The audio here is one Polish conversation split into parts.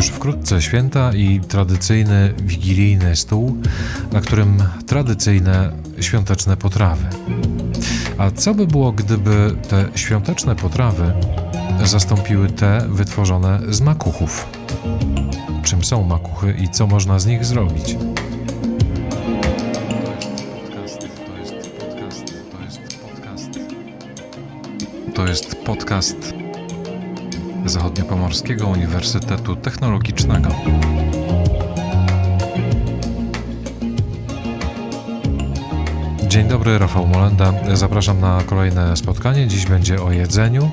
Już wkrótce święta i tradycyjny wigilijny stół, na którym tradycyjne świąteczne potrawy. A co by było, gdyby te świąteczne potrawy zastąpiły te wytworzone z makuchów? Czym są makuchy i co można z nich zrobić? To jest podcast Zachodniopomorskiego Uniwersytetu Technologicznego. Dzień dobry, Rafał Molenda. Zapraszam na kolejne spotkanie. Dziś będzie o jedzeniu.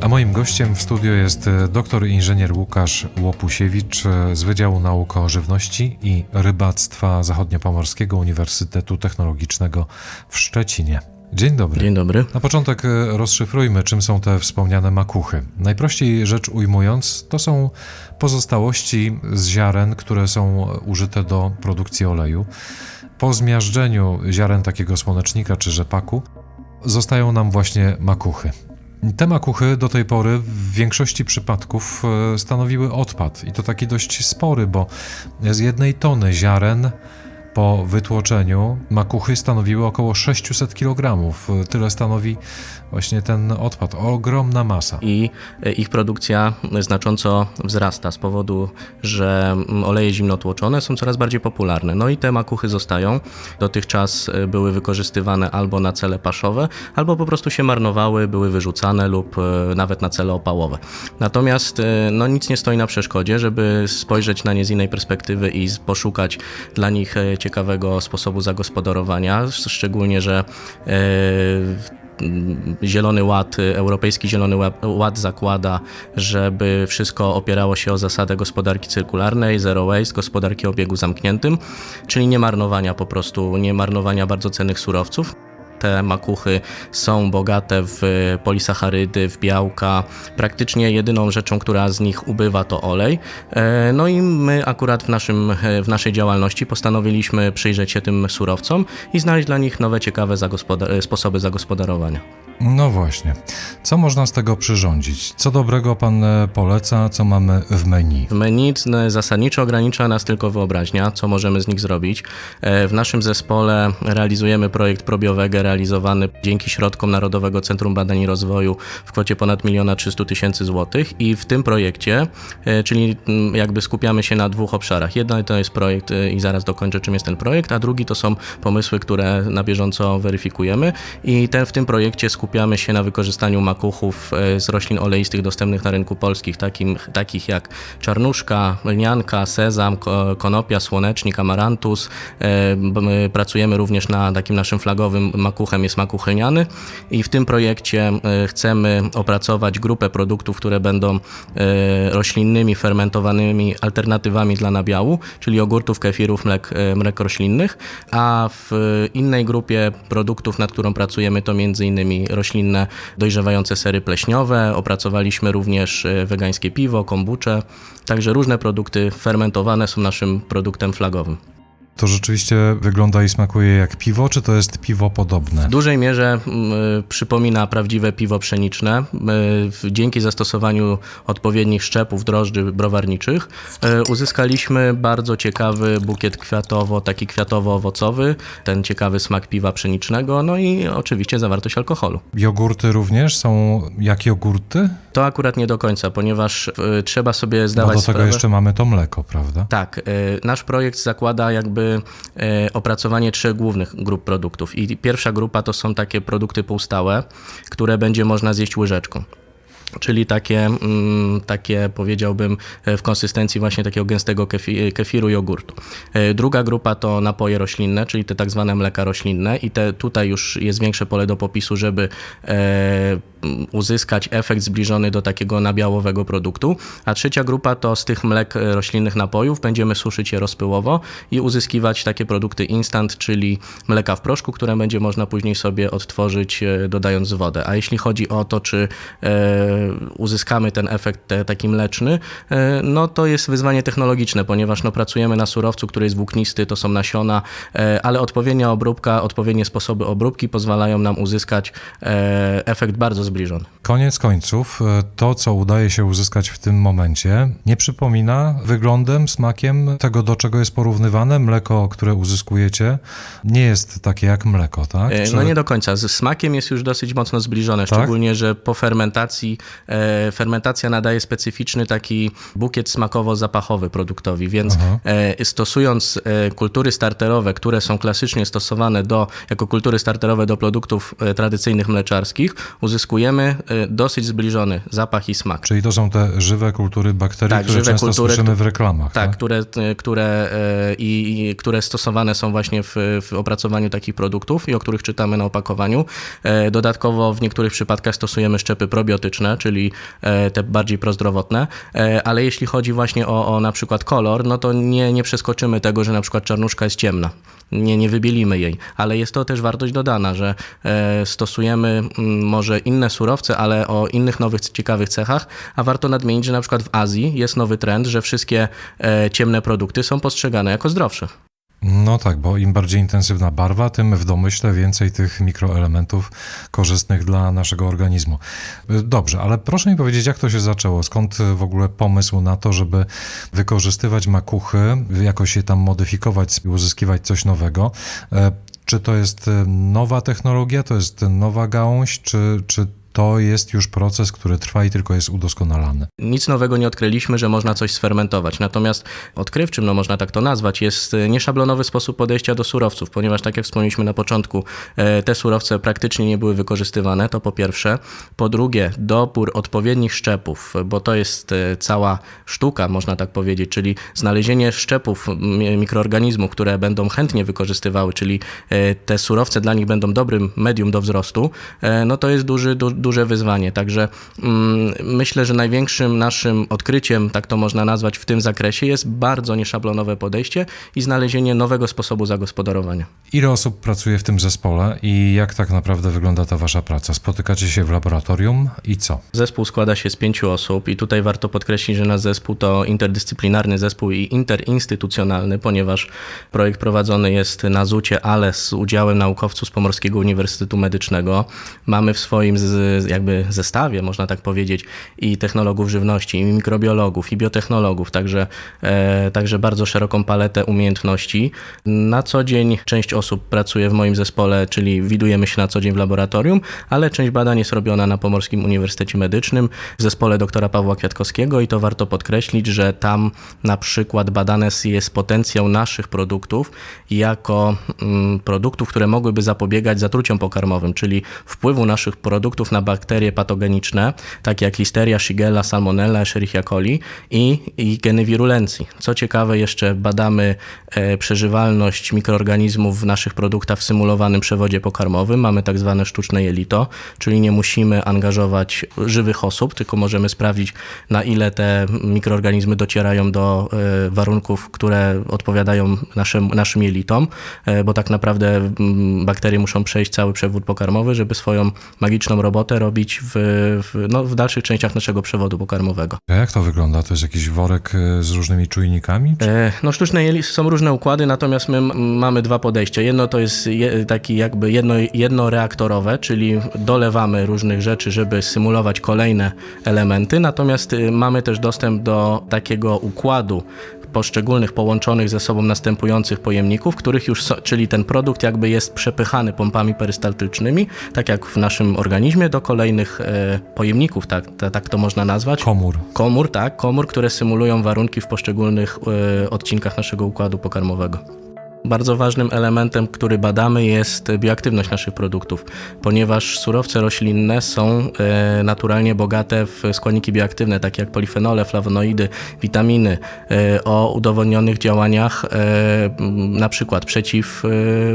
A moim gościem w studio jest doktor inżynier Łukasz Łopusiewicz z Wydziału Nauk o Żywności i Rybactwa Zachodniopomorskiego Uniwersytetu Technologicznego w Szczecinie. Dzień dobry. Dzień dobry. Na początek e, rozszyfrujmy, czym są te wspomniane makuchy. Najprościej rzecz ujmując, to są pozostałości z ziaren, które są użyte do produkcji oleju. Po zmiażdżeniu ziaren takiego słonecznika czy rzepaku zostają nam właśnie makuchy. Te makuchy do tej pory w większości przypadków e, stanowiły odpad i to taki dość spory, bo z jednej tony ziaren po wytłoczeniu makuchy stanowiły około 600 kg. Tyle stanowi właśnie ten odpad. Ogromna masa. I e, ich produkcja znacząco wzrasta z powodu, że oleje zimnotłoczone są coraz bardziej popularne. No i te makuchy zostają. Dotychczas e, były wykorzystywane albo na cele paszowe, albo po prostu się marnowały, były wyrzucane lub e, nawet na cele opałowe. Natomiast no, nic nie stoi na przeszkodzie, żeby spojrzeć na nie z innej perspektywy i poszukać dla nich ciekawego sposobu zagospodarowania, szczególnie, że Zielony Ład, Europejski Zielony Ład zakłada, żeby wszystko opierało się o zasadę gospodarki cyrkularnej, zero waste, gospodarki o obiegu zamkniętym, czyli nie marnowania po prostu, nie marnowania bardzo cennych surowców. Te makuchy są bogate w polisacharydy, w białka. Praktycznie jedyną rzeczą, która z nich ubywa, to olej. E, no i my akurat w, naszym, w naszej działalności postanowiliśmy przyjrzeć się tym surowcom i znaleźć dla nich nowe, ciekawe zagospodar- sposoby zagospodarowania. No właśnie. Co można z tego przyrządzić? Co dobrego pan e, poleca? Co mamy w menu? W menu zasadniczo ogranicza nas tylko wyobraźnia, co możemy z nich zrobić. E, w naszym zespole realizujemy projekt probiowego realizowany dzięki środkom Narodowego Centrum Badań i Rozwoju w kwocie ponad 1 300 tysięcy złotych i w tym projekcie, e, czyli mm, jakby skupiamy się na dwóch obszarach. Jedna to jest projekt i zaraz dokończę czym jest ten projekt, a drugi to są pomysły, które na bieżąco weryfikujemy i ten w tym projekcie skupiamy skupiamy się na wykorzystaniu makuchów e, z roślin oleistych dostępnych na rynku polskich, takim, takich jak czarnuszka, lnianka, sezam, konopia, słonecznik, amarantus. E, my pracujemy również nad takim naszym flagowym makuchem, jest makuch lniany i w tym projekcie e, chcemy opracować grupę produktów, które będą roślinnymi, fermentowanymi alternatywami dla nabiału, czyli jogurtów, kefirów, mlek, mlek roślinnych, a w innej grupie produktów, nad którą pracujemy to między innymi roślinne dojrzewające sery pleśniowe. Opracowaliśmy również e, wegańskie piwo, kombucze. Także różne produkty fermentowane są naszym produktem flagowym. To rzeczywiście wygląda i smakuje jak piwo, czy to jest piwo podobne? W dużej mierze y, przypomina prawdziwe piwo pszeniczne. Y, dzięki zastosowaniu odpowiednich szczepów, drożdży browarniczych y, uzyskaliśmy bardzo ciekawy bukiet kwiatowo, taki kwiatowo-owocowy, ten ciekawy smak piwa pszenicznego, no i oczywiście zawartość alkoholu. Jogurty również są jak jogurty? To akurat nie do końca, ponieważ trzeba sobie zdawać sprawę... No do tego sprawę... jeszcze mamy to mleko, prawda? Tak. Nasz projekt zakłada jakby opracowanie trzech głównych grup produktów. I pierwsza grupa to są takie produkty półstałe, które będzie można zjeść łyżeczką czyli takie, mm, takie powiedziałbym e, w konsystencji właśnie takiego gęstego kefiru jogurtu. E, druga grupa to napoje roślinne, czyli te tak zwane mleka roślinne i te, tutaj już jest większe pole do popisu, żeby e, uzyskać efekt zbliżony do takiego nabiałowego produktu. A trzecia grupa to z tych mlek roślinnych napojów będziemy suszyć je rozpyłowo i uzyskiwać takie produkty instant, czyli mleka w proszku, które będzie można później sobie odtworzyć dodając wodę. A jeśli chodzi o to, czy uzyskamy ten efekt te, taki mleczny, e, no to jest wyzwanie technologiczne, ponieważ no, pracujemy na surowcu, który jest włóknisty, to są nasiona, e, ale odpowiednia obróbka, odpowiednie sposoby obróbki pozwalają nam uzyskać e, efekt bardzo zbliżony. Koniec końców, to co udaje się uzyskać w tym momencie, nie przypomina wyglądem, smakiem tego, do czego jest porównywane. Mleko, które uzyskujecie, nie jest takie jak mleko, tak? Czy- No nie do końca. Z smakiem jest już dosyć mocno zbliżone, Tak? szczególnie, że po fermentacji fermentacja nadaje specyficzny taki bukiet smakowo-zapachowy produktowi, więc Aha. e, stosując e, kultury starterowe, które są klasycznie stosowane do, jako kultury starterowe do produktów e, tradycyjnych mleczarskich, uzyskujemy e, dosyć zbliżony zapach i smak. Czyli to są te żywe kultury bakterii, Tak, które często kultury, słyszymy w reklamach. Tak, które, które, e, i, i, które stosowane są właśnie w, w opracowaniu takich produktów i o których czytamy na opakowaniu. E, Dodatkowo w niektórych przypadkach stosujemy szczepy probiotyczne, czyli e, te bardziej prozdrowotne, E, ale jeśli chodzi właśnie o, o na przykład kolor, no to nie, nie przeskoczymy tego, że na przykład czarnuszka jest ciemna. Nie, nie wybielimy jej, ale jest to też wartość dodana, że e, stosujemy mm, może inne surowce, ale o innych nowych, ciekawych cechach, a warto nadmienić, że na przykład w Azji jest nowy trend, że wszystkie ciemne produkty są postrzegane jako zdrowsze. No tak, bo im bardziej intensywna barwa, tym w domyśle więcej tych mikroelementów korzystnych dla naszego organizmu. Dobrze, ale proszę mi powiedzieć, jak to się zaczęło? Skąd w ogóle pomysł na to, żeby wykorzystywać makuchy, jakoś je tam modyfikować, uzyskiwać coś nowego? E, Czy to jest nowa technologia, to jest nowa gałąź, czy, czy to jest już proces, który trwa i tylko jest udoskonalany? Nic nowego nie odkryliśmy, że można coś sfermentować. Natomiast odkrywczym, no można tak to nazwać, jest e, nieszablonowy sposób podejścia do surowców, ponieważ tak jak wspomnieliśmy na początku, e, te surowce praktycznie nie były wykorzystywane, to po pierwsze. Po drugie, dobór odpowiednich szczepów, bo to jest e, cała sztuka, można tak powiedzieć, czyli znalezienie szczepów mikroorganizmów, które będą chętnie wykorzystywały, czyli te surowce dla nich będą dobrym medium do wzrostu, no to jest duży, du, duże wyzwanie. Także mm, myślę, że największym naszym odkryciem, tak to można nazwać w tym zakresie, jest bardzo nieszablonowe podejście i znalezienie nowego sposobu zagospodarowania. Ile osób pracuje w tym zespole i jak tak naprawdę wygląda ta wasza praca? Spotykacie się w laboratorium i co? Zespół składa się z pięciu osób i tutaj warto podkreślić, że nasz zespół to interdyscyplinarny zespół i interinstytucjonalny, ponieważ projekt prowadzony jest na ZUCie, ale z udziałem naukowców z Pomorskiego Uniwersytetu Medycznego. Mamy w swoim z, jakby zestawie, można tak powiedzieć, i technologów żywności, i mikrobiologów, i biotechnologów, także, e, także bardzo szeroką paletę umiejętności. Na co dzień część osób pracuje w moim zespole, czyli widujemy się na co dzień w laboratorium, ale część badań jest robiona na Pomorskim Uniwersytecie Medycznym w zespole doktora Pawła Kwiatkowskiego i to warto podkreślić, że tam na przykład badany jest potencjał naszych produktów jako mm, produktów, które mogłyby zapobiegać zatruciom pokarmowym, czyli wpływu naszych produktów na bakterie patogeniczne, takie jak Listeria, Shigella, Salmonella, Escherichia coli i, i geny wirulencji. Co ciekawe, jeszcze badamy e, przeżywalność mikroorganizmów w naszych produktach w symulowanym przewodzie pokarmowym. Mamy tak zwane sztuczne jelito, czyli nie musimy angażować żywych osób, tylko możemy sprawdzić, na ile te mikroorganizmy docierają do e, warunków, które odpowiadają naszym, naszym jelitom, e, bo tak naprawdę mm, bakterie muszą przejść cały przewód pokarmowy, żeby swoją magiczną robotę robić w, w, no, w dalszych częściach naszego przewodu pokarmowego. A jak to wygląda? To jest jakiś worek y, z różnymi czujnikami? Czy... E, No sztuczne jeli są różne układy, natomiast my mamy dwa podejścia. Jedno to jest je, taki jakby jedno, jednoreaktorowe, czyli dolewamy różnych rzeczy, żeby symulować kolejne elementy, natomiast y, mamy też dostęp do takiego układu poszczególnych połączonych ze sobą następujących pojemników, których już, so, czyli ten produkt jakby jest przepychany pompami perystaltycznymi, tak jak w naszym organizmie, do kolejnych e, pojemników, tak, ta- tak to można nazwać. Komór. Komór, tak, komór, które symulują warunki w poszczególnych e, odcinkach naszego układu pokarmowego. Bardzo ważnym elementem, który badamy, jest bioaktywność naszych produktów, ponieważ surowce roślinne są e, naturalnie bogate w składniki bioaktywne, takie jak polifenole, flawonoidy, witaminy, e, o udowodnionych działaniach e, na przykład przeciw,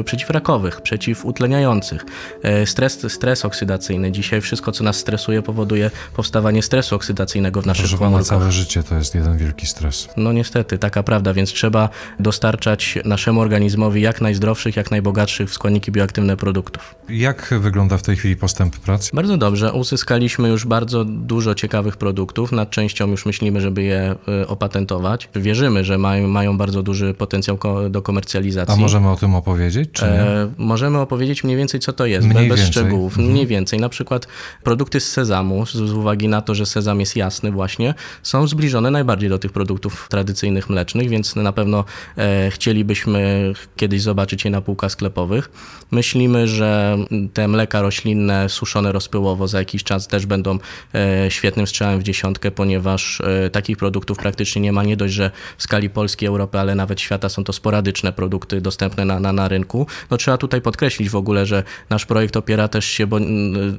przeciwrakowych, przeciwutleniających. Stres, stres oksydacyjny. Dzisiaj wszystko, co nas stresuje, powoduje powstawanie stresu oksydacyjnego w naszych Proszę pana, komórkach. całe życie to jest jeden wielki stres. No niestety, taka prawda, więc trzeba dostarczać naszemu organizmowi organizmowi jak najzdrowszych, jak najbogatszych w składniki bioaktywne produktów. Jak wygląda w tej chwili postęp prac? Bardzo dobrze. Uzyskaliśmy już bardzo dużo ciekawych produktów. Nad częścią już myślimy, żeby je y, opatentować. Wierzymy, że mają, mają bardzo duży potencjał do komercjalizacji. A możemy o tym opowiedzieć, czy nie? E, możemy opowiedzieć mniej więcej, co to jest, Mniej bez więcej. szczegółów. Mniej więcej. Na przykład produkty z sezamu, z, z uwagi na to, że sezam jest jasny właśnie, są zbliżone najbardziej do tych produktów tradycyjnych mlecznych, więc na pewno e, chcielibyśmy kiedyś zobaczyć je na półkach sklepowych. Myślimy, że te mleka roślinne, suszone rozpyłowo za jakiś czas też będą e, świetnym strzałem w dziesiątkę, ponieważ e, takich produktów praktycznie nie ma. Nie dość, że w skali Polski, Europy, ale nawet świata są to sporadyczne produkty dostępne na, na, na rynku. No trzeba tutaj podkreślić w ogóle, że nasz projekt opiera też się, bo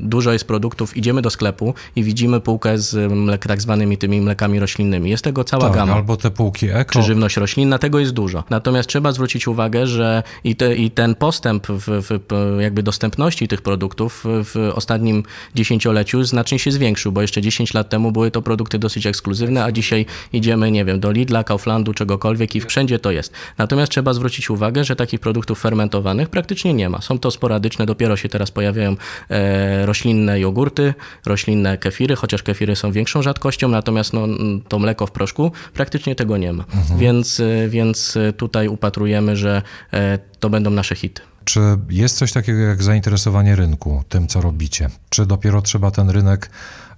dużo jest produktów, idziemy do sklepu i widzimy półkę z mlek, tak zwanymi tymi mlekami roślinnymi. Jest tego cała tak, gama albo te półki eko. czy żywność roślinna, tego jest dużo. Natomiast trzeba zwrócić uwagę, że i, te, i ten postęp w, w jakby dostępności tych produktów w ostatnim dziesięcioleciu znacznie się zwiększył, bo jeszcze 10 lat temu były to produkty dosyć ekskluzywne, a dzisiaj idziemy, nie wiem, do Lidla, Kauflandu, czegokolwiek i wszędzie to jest. Natomiast trzeba zwrócić uwagę, że takich produktów fermentowanych praktycznie nie ma. Są to sporadyczne, dopiero się teraz pojawiają e, roślinne jogurty, roślinne kefiry, chociaż kefiry są większą rzadkością, natomiast no, to mleko w proszku praktycznie tego nie ma. Więc, e, więc tutaj upatrujemy, że e, to będą nasze hity. Czy jest coś takiego jak zainteresowanie rynku tym, co robicie? Czy dopiero trzeba ten rynek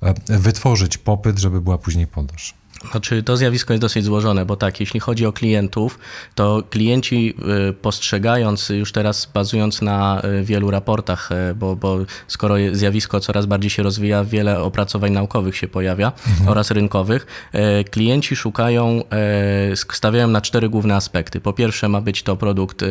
e, wytworzyć, popyt, żeby była później podaż? Znaczy, to zjawisko jest dosyć złożone, bo tak, jeśli chodzi o klientów, to klienci y, postrzegając, już teraz bazując na y, wielu raportach, y, bo, bo skoro zjawisko coraz bardziej się rozwija, wiele opracowań naukowych się pojawia oraz rynkowych, klienci szukają, stawiają na cztery główne aspekty. Po pierwsze, ma być to produkt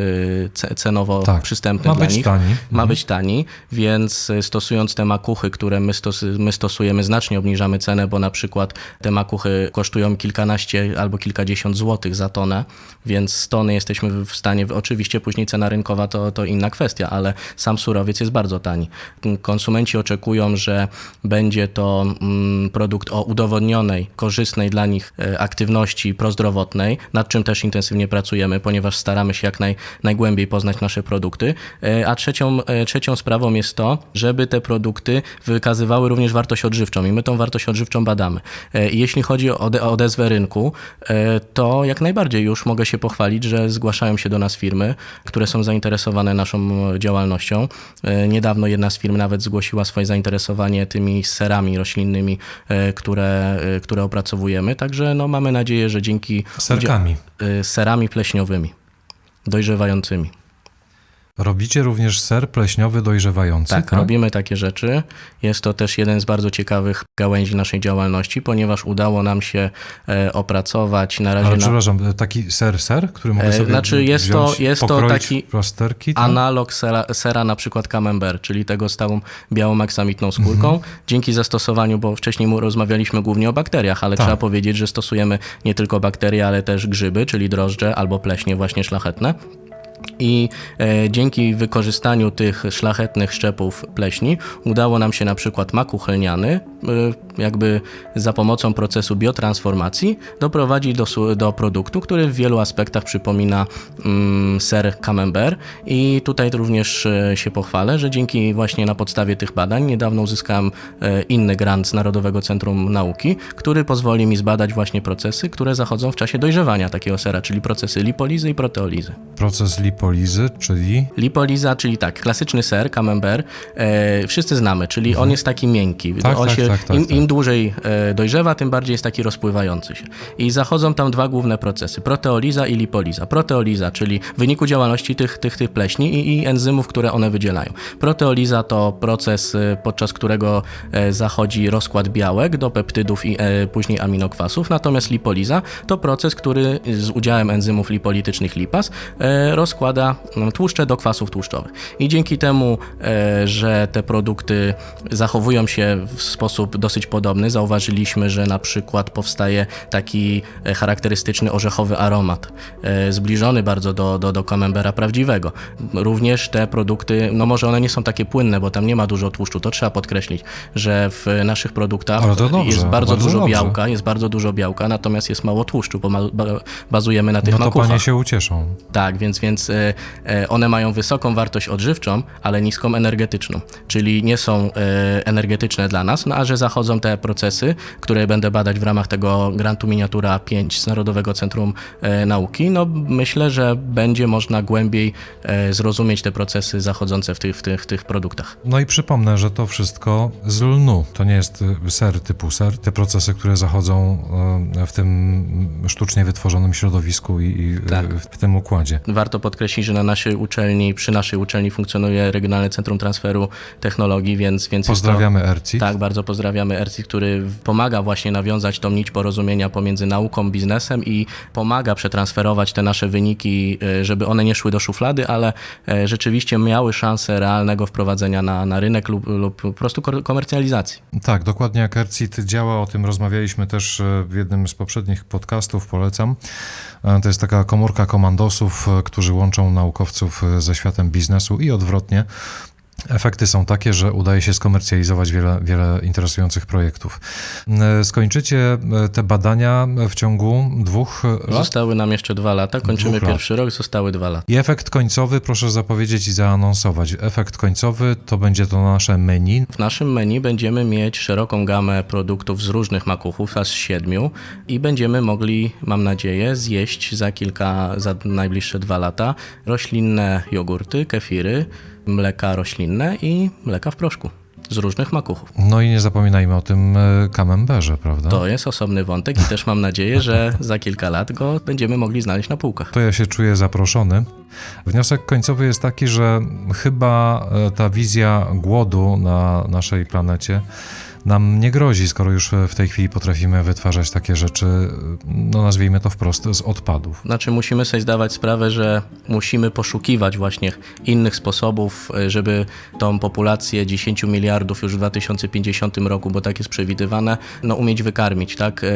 cenowo Tak, przystępny ma dla być nich. tani. Ma być tani, więc stosując te makuchy, które my, stos my stosujemy, znacznie obniżamy cenę, bo na przykład te makuchy kosztują kilkanaście albo kilkadziesiąt złotych za tonę, więc z tony jesteśmy w stanie, oczywiście później cena rynkowa to, to inna kwestia, ale sam surowiec jest bardzo tani. Konsumenci oczekują, że będzie to mm, produkt o udowodnionej, korzystnej dla nich e, aktywności prozdrowotnej, nad czym też intensywnie pracujemy, ponieważ staramy się jak naj, najgłębiej poznać nasze produkty. E, A trzecią, e, trzecią sprawą jest to, żeby te produkty wykazywały również wartość odżywczą i my tą wartość odżywczą badamy. Jeśli chodzi o odezwę rynku, e, to jak najbardziej już mogę się pochwalić, że zgłaszają się do nas firmy, które są zainteresowane naszą działalnością. E, Niedawno jedna z firm nawet zgłosiła swoje zainteresowanie tymi serami roślinnymi, e, które, które opracowujemy. Także no, mamy nadzieję, że dzięki Serkami. serami pleśniowymi, dojrzewającymi. Robicie również ser pleśniowy dojrzewający? Tak, robimy takie rzeczy. Jest to też jeden z bardzo ciekawych gałęzi naszej działalności, ponieważ udało nam się e, opracować na razie Ale na przepraszam, taki ser, ser, który mogę E, sobie znaczy jest to- wziąć, jest to taki plasterki? tak? analog sera, sera na przykład camembert, czyli tego z tą białą aksamitną skórką. Mhm. Dzięki zastosowaniu, bo wcześniej mu- rozmawialiśmy głównie o bakteriach, ale Tak. trzeba powiedzieć, że stosujemy nie tylko bakterie, ale też grzyby, czyli drożdże albo pleśnie właśnie szlachetne. I e, dzięki wykorzystaniu tych szlachetnych szczepów pleśni udało nam się na przykład mak uchylniany, e, jakby za pomocą procesu biotransformacji, doprowadzić do, do produktu, który w wielu aspektach przypomina mm, ser camembert. I tutaj również e, się pochwalę, że dzięki właśnie na podstawie tych badań niedawno uzyskałem e, inny grant z Narodowego Centrum Nauki, który pozwoli mi zbadać właśnie procesy, które zachodzą w czasie dojrzewania takiego sera, czyli procesy lipolizy i proteolizy. Proces lipolizy, czyli Lipoliza, czyli tak, klasyczny ser, camembert, e, wszyscy znamy, czyli on jest taki miękki. Mhm. Tak, on tak, się, tak, tak, im, tak. Im dłużej e, dojrzewa, tym bardziej jest taki rozpływający się. I zachodzą tam dwa główne procesy, proteoliza i lipoliza. Proteoliza, czyli w wyniku działalności tych, tych, tych pleśni i, i enzymów, które one wydzielają. Proteoliza to proces, e, podczas którego e, zachodzi rozkład białek do peptydów i e, później aminokwasów, natomiast lipoliza to proces, który z udziałem enzymów lipolitycznych lipas e, rozkłada mm, tłuszcze do kwasów tłuszczowych. I dzięki temu, e, że te produkty zachowują się w sposób dosyć podobny, zauważyliśmy, że na przykład powstaje taki e, charakterystyczny orzechowy aromat, e, zbliżony bardzo do, do, do camembera prawdziwego. Również te produkty, no może one nie są takie płynne, bo tam nie ma dużo tłuszczu, to trzeba podkreślić, że w naszych produktach dobrze, jest bardzo, bardzo dużo dobrze. białka, jest bardzo dużo białka, natomiast jest mało tłuszczu, bo ma, ba, bazujemy na tych no to panie się ucieszą. Tak, więc, więc one mają wysoką wartość odżywczą, ale niską energetyczną, czyli nie są e, energetyczne dla nas, no a że zachodzą te procesy, które będę badać w ramach tego grantu Miniatura 5 z Narodowego Centrum Nauki, no myślę, że będzie można głębiej zrozumieć te procesy zachodzące w tych, w tych, w tych produktach. No i przypomnę, że to wszystko z lnu. To nie jest y, ser typu ser. Te procesy, które zachodzą y, w tym sztucznie wytworzonym środowisku i, i y, Tak. w tym układzie. Warto podkreślić, że na naszej uczelni, przy naszej uczelni funkcjonuje Regionalne Centrum Transferu Technologii, więc, więc jest to- Pozdrawiamy ERCI. Tak, bardzo pozdrawiamy ERCI, który pomaga właśnie nawiązać tą nić porozumienia pomiędzy nauką, biznesem i pomaga przetransferować te nasze wyniki, e, żeby one nie szły do szuflady, ale e, rzeczywiście miały szansę realnego wprowadzenia na, na rynek lub, lub po prostu ko- komercjalizacji. Tak, dokładnie jak ERCIT działa, o tym rozmawialiśmy też e, w jednym z poprzednich podcastów, polecam. To jest taka komórka komandosów, którzy łączą naukowców e, ze światem biznesu i odwrotnie. Efekty są takie, że udaje się skomercjalizować wiele, wiele interesujących projektów. E, Skończycie e, te badania w ciągu dwóch lat? Zostały nam jeszcze dwa lata, kończymy Dwóch lat. pierwszy rok, zostały dwa lata. I efekt końcowy, proszę zapowiedzieć i zaanonsować. Efekt końcowy to będzie to nasze menu. W naszym menu będziemy mieć szeroką gamę produktów z różnych makuchów, aż siedmiu i będziemy mogli, mam nadzieję, zjeść za kilka, za najbliższe dwa lata roślinne jogurty, kefiry, mleka roślinne i mleka w proszku z różnych makuchów. No i nie zapominajmy o tym e, camemberze, prawda? To jest osobny wątek i też mam nadzieję, że za kilka lat go będziemy mogli znaleźć na półkach. To ja się czuję zaproszony. Wniosek końcowy jest taki, że chyba e, ta wizja głodu na naszej planecie nam nie grozi, skoro już w tej chwili potrafimy wytwarzać takie rzeczy, no nazwijmy to wprost, z odpadów. Znaczy musimy sobie zdawać sprawę, że musimy poszukiwać właśnie innych sposobów, e, żeby tą populację 10 miliardów już w 2050 roku, bo tak jest przewidywane, no umieć wykarmić, tak? E,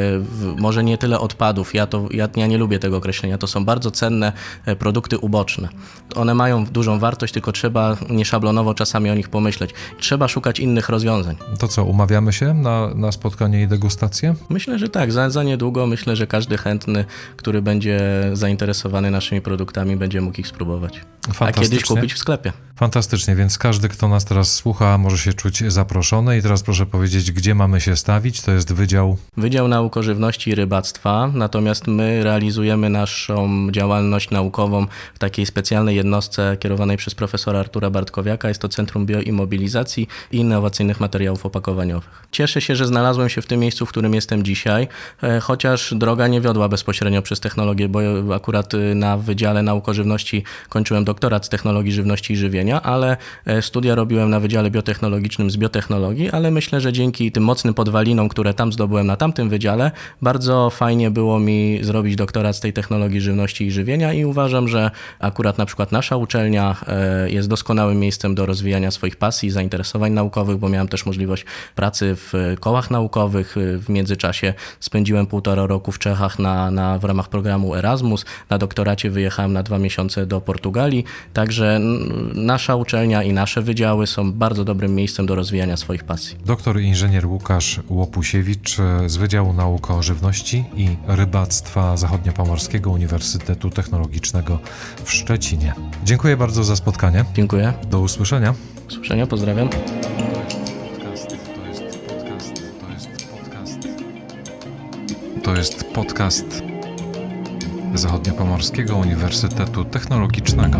Może nie tyle odpadów, ja, to, ja, ja nie lubię tego określenia, to są bardzo cenne e, produkty uboczne. One mają dużą wartość, tylko trzeba nieszablonowo czasami o nich pomyśleć. Trzeba szukać innych rozwiązań. To co, umawiamy się na, na spotkanie i degustację? Myślę, że tak. Za, za niedługo myślę, że każdy chętny, który będzie zainteresowany naszymi produktami, będzie mógł ich spróbować. A kiedyś kupić w sklepie. Fantastycznie, więc każdy, kto nas teraz słucha, może się czuć zaproszony. I teraz proszę powiedzieć, gdzie mamy się stawić. To jest Wydział Wydział Nauk o Żywności i Rybactwa, natomiast my realizujemy naszą działalność naukową w takiej specjalnej jednostce kierowanej przez profesora Artura Bartkowiaka. Jest to Centrum Bioimobilizacji i Innowacyjnych Materiałów Opakowaniowych. Cieszę się, że znalazłem się w tym miejscu, w którym jestem dzisiaj, e, chociaż droga nie wiodła bezpośrednio przez technologię, bo akurat y, na Wydziale Nauk Żywności kończyłem doktorat z technologii żywności i żywienia, ale e, studia robiłem na Wydziale Biotechnologicznym z biotechnologii, ale myślę, że dzięki tym mocnym podwalinom, które tam zdobyłem na tamtym wydziale, bardzo fajnie było mi zrobić doktorat z tej technologii żywności i żywienia i uważam, że akurat na przykład nasza uczelnia e, jest doskonałym miejscem do rozwijania swoich pasji, zainteresowań naukowych, bo miałem też możliwość pracy w e, kołach naukowych. W międzyczasie spędziłem półtora roku w Czechach na, na, w ramach programu Erasmus. Na doktoracie wyjechałem na dwa miesiące do Portugalii, także nasza uczelnia i nasze wydziały są bardzo dobrym miejscem do rozwijania swoich pasji. Doktor inżynier Łukasz Łopusiewicz z Wydziału Nauk o Żywności i Rybactwa Zachodniopomorskiego Uniwersytetu Technologicznego w Szczecinie. Dziękuję bardzo za spotkanie. Dziękuję. Do usłyszenia. Usłyszenia, pozdrawiam. To jest podcast Zachodniopomorskiego Uniwersytetu Technologicznego.